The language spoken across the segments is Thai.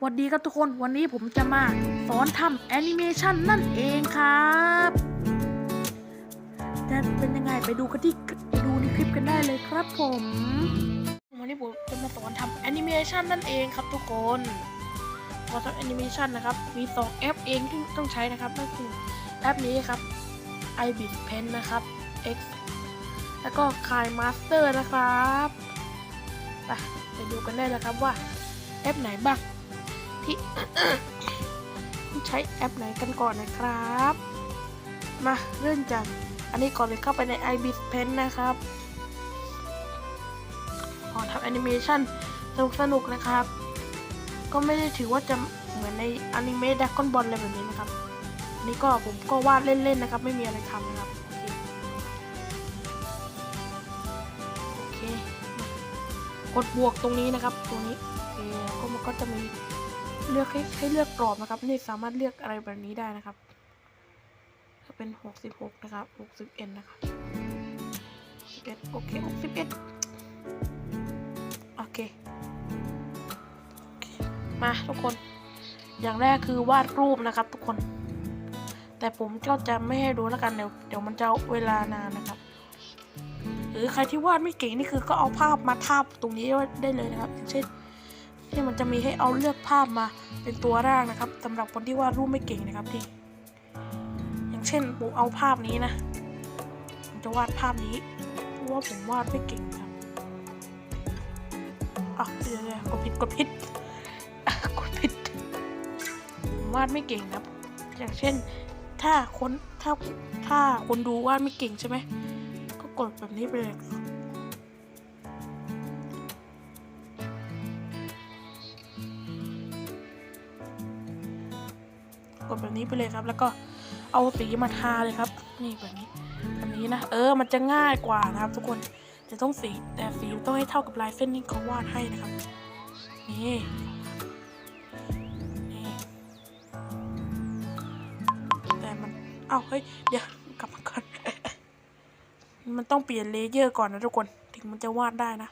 สวัสดีครับทุกคนวันนี้ผมจะมาสอนทำแอนิเมชันนั่นเองครับจะเป็นยังไงไปดูกันที่ดูในคลิปกันได้เลยครับผม วันนี้ผมจะมาสอนทำแอนิเมชันนั่นเองครับทุกคนพอทำแอนิเมชันนะครับ มี2แอปเองที่ต้องใช้นะครับนั่นคือแอปนี้ครับ i b i t Pen นะครับ X แล้วก็ k i Master นะครับไปไปดูกันได้เลยครับว่าแอปไหนบ้าง ที่ใช้แอปไหนกันก่อนนะครับ มาเริ่มจากอันนี้ก่อนเลยเข้าไปใน iBit Pen นะครับขอทำแอนิเมชันสนุกสนุกๆนะครับ ก็ไม่ได้ถือว่าจะเหมือนในอนิเมะดักกอนบอลอะไรแบบนี้นะครับอันนี้ก็ผมก็วาดเล่นๆนะครับ ไม่มีอะไรทำนะครับโอเคโอเคกดบวกตรงนี้นะครับ ตรงนี้โอเคแล้วก็มันก็จะมี เลือกให้ให้เลือกกรอบนะครับนี่สามารถเลือกอะไรแบบนี้ได้นะครับถ้าเป็น 66 นะครับ 61 นะครับ61โอเค 61 โอเค มาทุกคน อย่างแรกคือวาดรูปนะครับทุกคน แต่ผมก็จะไม่ให้ดูแล้วกันเดี๋ยวเดี๋ยวมันจะเวลานานนะครับหรือใครที่วาดไม่เก่งนี่คือก็เอาภาพมาทาบตรงนี้ได้เลยนะครับอย่าง เช่นที่มันจะมีให้เอาเลือกภาพมาเป็นตัวร่างนะครับสำหรับคนที่วาดรูปไม่เก่งนะครับที่อย่างเช่นผมเอาภาพนี้นะผมจะวาดภาพนี้เพราะว่าผมวาดไม่เก่งครับอะเดี๋ยวเดี๋ยวกดผิดกดผิดกดผิดผมวาดไม่เก่งครับ อย่างเช่น ถ้าคนถ้าถ้าคนดูวาดไม่เก่งใช่ไหมก็กดแบบนี้ไปเลย ดแบบนี้ไปเลยครับ แล้วก็เอาสีมาทาเลยครับ นี่แบบนี้แบบนี้นะเออมันจะง่ายกว่านะครับ ทุกคนจะต้องสีแต่สีต้องให้เท่ากับลายเส้นที่เขาวาดให้นะครับนี่นี่แต่มันเอ้าเฮ้ยเดี๋ยวกลับมาก่อนมันต้องเปลี่ยนเลเยอร์ก่อนนะทุกคนถึงมันจะวาดได้นะ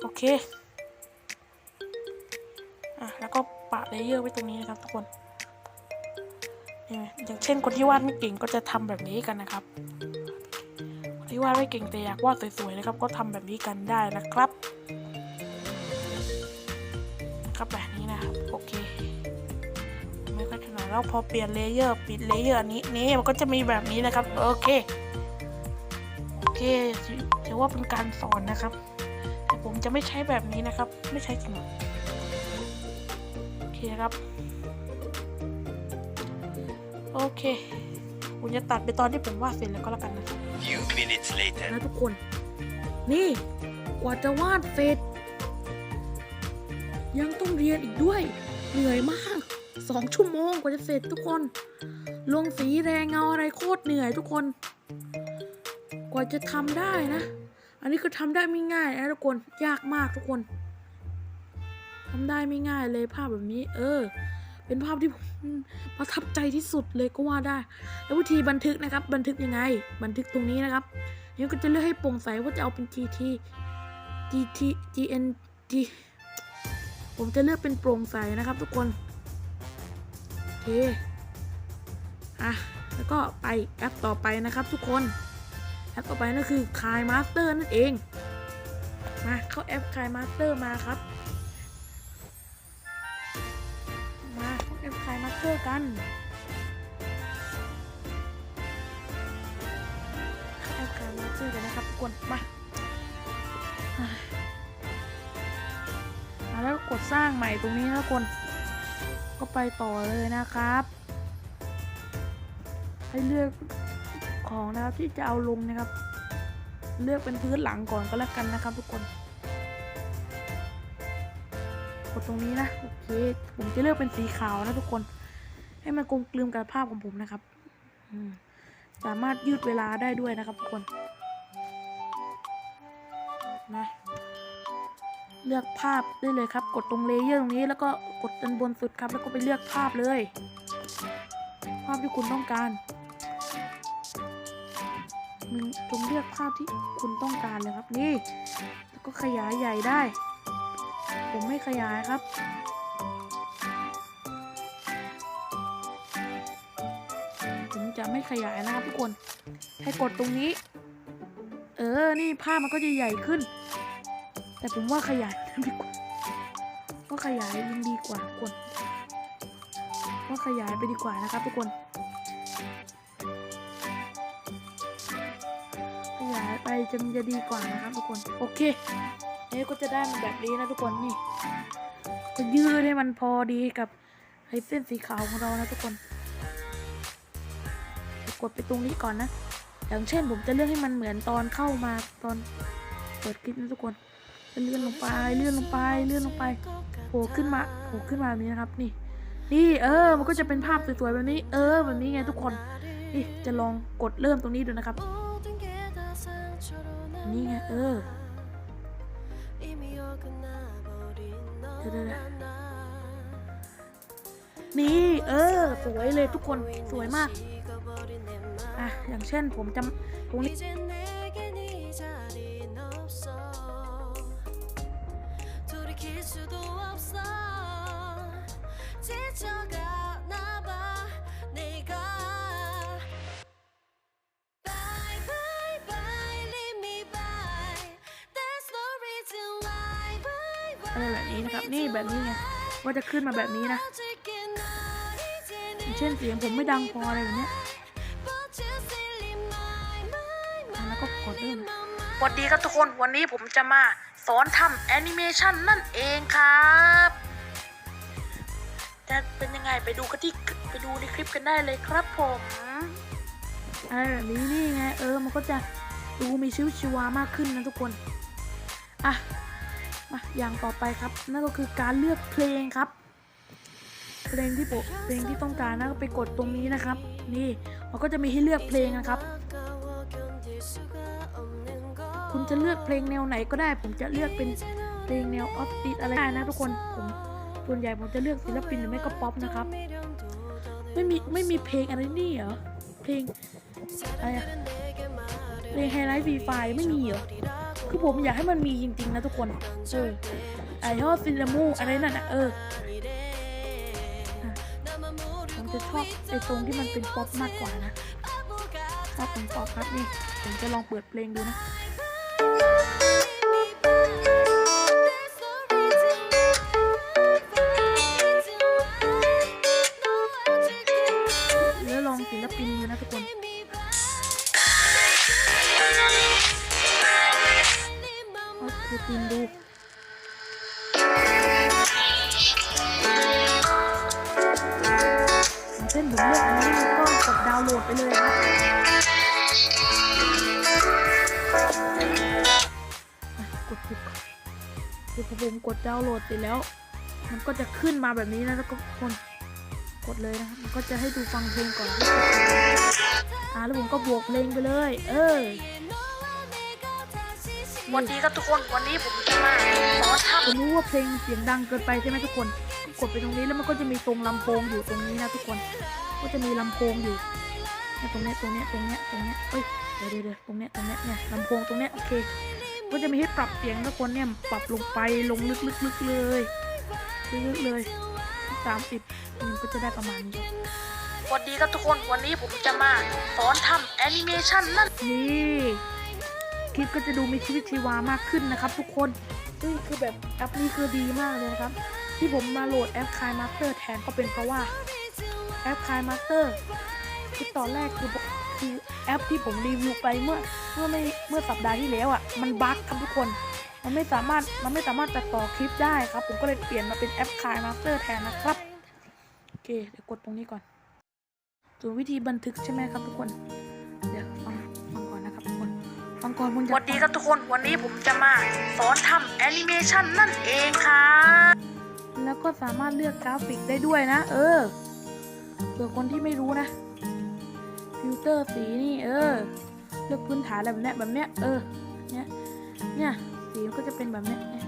โอเคอะแล้วก็ปะเลเยอร์ไว้ตรงนี้นะครับทุกคน อย่างเช่นคนที่วาดไม่เก่งก็จะทำแบบนี้กันนะครับคนที่วาดไม่เก่งแต่อยากวาดสวยๆนะครับ ก็ทำแบบนี้กันได้นะครับ ครับแบบนี้นะครับโอเคไม่ค่อยถนัดแล้วพอเปลี่ยนเลเยอร์ปิดเลเยอร์อันนี้นี่มันก็จะมีแบบนี้นะครับโอเคโอเคถือว่าเป็นการสอนนะครับ แต่ผมจะไม่ใช้แบบนี้นะครับ ไม่ใช้จริงโอเคครับ โอเคคุณจะตัดไปตอนที่ผมวาดเสร็จแล้วก็แล้วกันนะ Few minutes later. นะทุกคน นี่กว่าจะวาดเสร็จยังต้องเรียนอีกด้วย เหนื่อยมากสองชั่วโมงกว่าจะเสร็จทุกคน ลงสีแรงเงาอะไรโคตรเหนื่อยทุกคน กว่าจะทำได้นะ อันนี้คือทำได้ไม่ง่ายนะทุกคน ยากมากทุกคนทำได้ไม่ง่ายเลยภาพแบบนี้ เออ เป็นภาพที่ประทับใจที่สุดเลยก็ว่าได้ แล้ววิธีบันทึกนะครับ บันทึกยังไง บันทึกตรงนี้นะครับนี่ก็จะเลือกให้โปร่งใสว่าจะเอาเป็น GT GT GN G ผมจะเลือกเป็นโปร่งใสนะครับทุกคนโอเคอะแล้วก็ไปแอปต่อไปนะครับทุกคน แอปต่อไปนั่นคือ k a i Master นั่นเอง มาเข้าแอป k a i Master มาครับ k a i Master กันแอปการมาซื้อกันนะครับกคนมาอ่าแล้วกดสร้างใหม่ตรงนี้นะทุกคนก็ไปต่อเลยนะครับ ให้เลือกของนะครับที่จะเอาลงนะครับ เลือกเป็นพื้นหลังก่อนก็แล้วกันนะครับ ทุกคน กดตรงนี้นะโอเคผมจะเลือกเป็นสีขาวนะทุกคน ให้มันกลมกลืนกับภาพของผมนะครับสามารถยืดเวลาได้ด้วยนะครับทุกคนนะเลือกภาพได้เลยครับ กดตรงเลเยอร์ตรงนี้แล้วก็กดด้านบนสุดครับ แล้วก็ไปเลือกภาพเลย ภาพที่คุณต้องการมึงจงเลือกภาพที่คุณต้องการเลยครับนี่ แล้วก็ขยายใหญ่ได้ ผมไม่ขยายครับ จะไม่ขยายนะครับทุกคน ให้กดตรงนี้ เออ นี่ภาพมันก็จะใหญ่ขึ้น แต่ผมว่าขยายดีกว่าก็ขยายยังดีกว่าทุกคนก็ขยายไปดีกว่านะครับทุกคน ขยายไปจนจะดีกว่านะครับทุกคน โอเคนี่ก็จะได้มาแบบนี้นะทุกคนนี่จะยืดให้มันพอดีกับไอ้เส้นสีขาวของเรานะทุกคน กดไปตรงนี้ก่อนนะอย่างเช่นผมจะเลื่อนให้มันเหมือนตอนเข้ามาตอนเปิดคลิปนะทุกคนเลื่อนลงไปเลื่อนลงไปเลื่อนลงไปโผล่ขึ้นมาโผล่ขึ้นมาแบบนี้นะครับนี่ นี่เออ มันก็จะเป็นภาพสวยๆแบบนี้ เออแบบนี้ไงทุกคนนี่จะลองกดเริ่มตรงนี้ดูนะครับ นี่ไงเออเดี๋ยวๆนี่เออ สวยเลยทุกคนสวยมาก อย่างเช่นผมจำตรงนี้อะไรแบบนี้นะครับ นี่แบบนี้ไงว่าจะขึ้นมาแบบนี้นะเช่นเสียงผมไม่ดังพออะไรแบบนี้ สวัสดีครับทุกคนวันนี้ผมจะมาสอนทำแอนิเมชันนั่นเองครับจะเป็นยังไงไปดูกันที่ไปดูในคลิปกันได้เลยครับผมอะไรแบบนี้นี่ไงเออมันก็จะดูมีชีวิตชีวามากขึ้นนะทุกคนอะมาอย่างต่อไปครับ นั่นก็คือการเลือกเพลงครับ เพลงที่ผมเพลงที่ต้องการนะก็ไปกดตรงนี้นะครับ นี่มันก็จะมีให้เลือกเพลงนะครับ คุณจะเลือกเพลงแนวไหนก็ได้ ผมจะเลือกเป็นเพลงแนวออฟติอะไรได้นะทุกคนผมส่วนใหญ่ผมจะเลือกศิลปินหรือไม่ก็ป๊อปนะครับ ไม่มีไม่มีเพลงอะไรนี่เหรอเพลงอะไรอะเพลงไฮไลท์ฟรีไฟไม่มีเหรอคือผมอยากให้มันมีจริงๆนะทุกคนเออไอฮอซิลามูอะไรนั่นนะเอออะผมจะชอบไอตรงที่มันเป็นป๊อปมากกว่านะชอบเป็นป๊อปครับนี่ผมจะลองเปิดเพลงดูนะ ช่นผมเลือกอันนี้ก็กดดาวน์โหลดไปเลยครับอะกดปุ๊บคือพอผมกดดาวน์โหลดไปแล้ว มันก็จะขึ้นมาแบบนี้นะแล้วก็คนกดเลยนะครับมันก็จะให้ดูฟังเพลงก่อนที่จะอ่าแล้วผมก็บวกเพลงไปเลย เออวันดีครับทุกคนวันนี้ผมจะมาสอทำผมรู้ว่าเพลงเสียงดังเกินไปใช่ไหมทุกคน กดไปตรงนี้แล้วมันก็จะมีตรงลำโพงอยู่ตรงนี้นะทุกคน ก็จะมีลำโพงอยู่ตรงเนี้ยตรงเนี้ยตรงเนี้ยตรงเนี้ยเอ้ยเดี๋ยวเดี๋ยวตรงเนี้ยตรงเนี้ยเนี่ยลำโพงตรงเนี้ยโอเค ก็จะมีให้ปรับเสียงทุกคนเนี่ยปรับลงไปลงลึกๆๆเลยลึกๆเลยสามสิบมันก็จะได้ประมาณนี้สวัสดีครับทุกคนวันนี้ผมจะมาสอนทำแอนิเมชันนั่นนี่คลิปก็จะดูมีชีวิตชีวามากขึ้นนะครับ ทุกคนซึ่งคือแบบแอปนี้คือดีมากเลยนะครับ ที่ผมมาโหลดแอปคายมาสเตอร์แทนก็เป็นเพราะว่าแอปคายมาสเตอร์ที่ตอนแรกคือคือแอปที่ผมรีวิวไปเมื่อเมื่อไม่เมื่อสัปดาห์ที่แล้วอะมันบั๊กครับทุกคน มันไม่สามารถมันไม่สามารถตัดต่อคลิปได้ครับ ผมก็เลยเปลี่ยนมาเป็นแอปคายมาสเตอร์แทนนะครับโอเคเดี๋ยวกดตรงนี้ก่อนส่วนวิธีบันทึกใช่ไหมครับทุกคน เดี๋ยวฟังฟังก่อนนะครับทุกคนฟังก่อนคุณสวัสดีครับทุกคนวันนี้ผมจะมาสอนทำแอนิเมชันนั่นเองครับ แล้วก็สามารถเลือกกราฟิกได้ด้วยนะ เออเผื่อคนที่ไม่รู้นะ ฟิลเตอร์สีนี่เออ เลือกพื้นฐานอะไรแบบเนี้ยแบบเนี้ยเออ เนี้ยเนี่ยสีมันก็จะเป็นแบบเนี้ยเนี่ย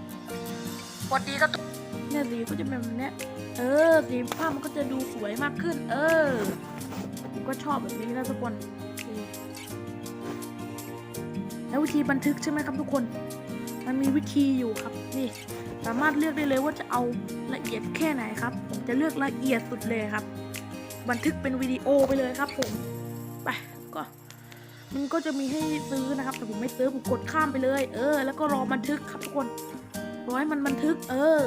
สวัสดีครับทุกเนี่ยสีก็จะเป็นแบบเนี้ยเออสีภาพมันก็จะดูสวยมากขึ้น เออผมก็ชอบแบบนี้นะทุกคนโอเคแล้ววิธีบันทึกใช่ไหมครับทุกคน มันมีวิธีอยู่ครับนี่ สามารถเลือกได้เลยว่าจะเอาละเอียดแค่ไหนครับ ผมจะเลือกละเอียดสุดเลยครับ บันทึกเป็นวิดีโอไปเลยครับ ผมไปก็มันก็จะมีให้ซื้อนะครับ แต่ผมไม่ซื้อผมกดข้ามไปเลย เออ แล้วก็รอบันทึกครับทุกคนรอให้มันบันทึก เออ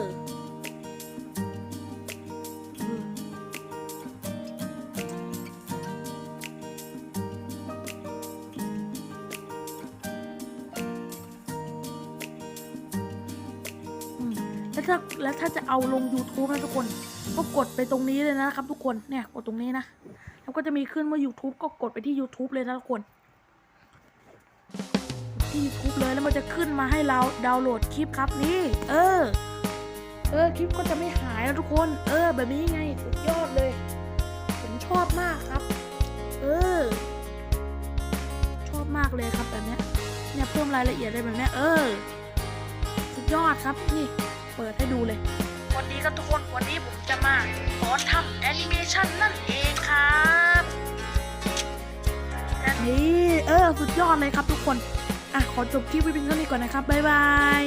แล้วถ้าจะเอาลง YouTube นะทุกคน ก็กดไปตรงนี้เลยนะครับ ทุกคนเนี่ยกดตรงนี้นะ แล้วก็จะมีขึ้นว่า YouTube ก็กดไปที่ YouTube เลยนะทุกคนที่ YouTube เลยแล้วมันจะขึ้นมาให้เราดาวน์โหลดคลิปครับนี่ เออ เออคลิปก็จะไม่หายนะทุกคน เออ แบบนี้ไงสุดยอดเลยผมชอบมากครับ เออ ชอบมากเลยครับแบบเนี้ยเนี่ยเพิ่มรายละเอียดเลยแบบเนี้ยเออ สุดยอดครับนี่ เปิดให้ดูเลย วันนี้ครับทุกคนวันนี้ผมจะมาสอนทำแอนิเมชันนั่นเองครับแบบนี้เออสุดยอดเลยครับทุกคน อะ ขอจบคลิปไว้เพียงเท่านี้ก่อนนะครับ บ๊ายบาย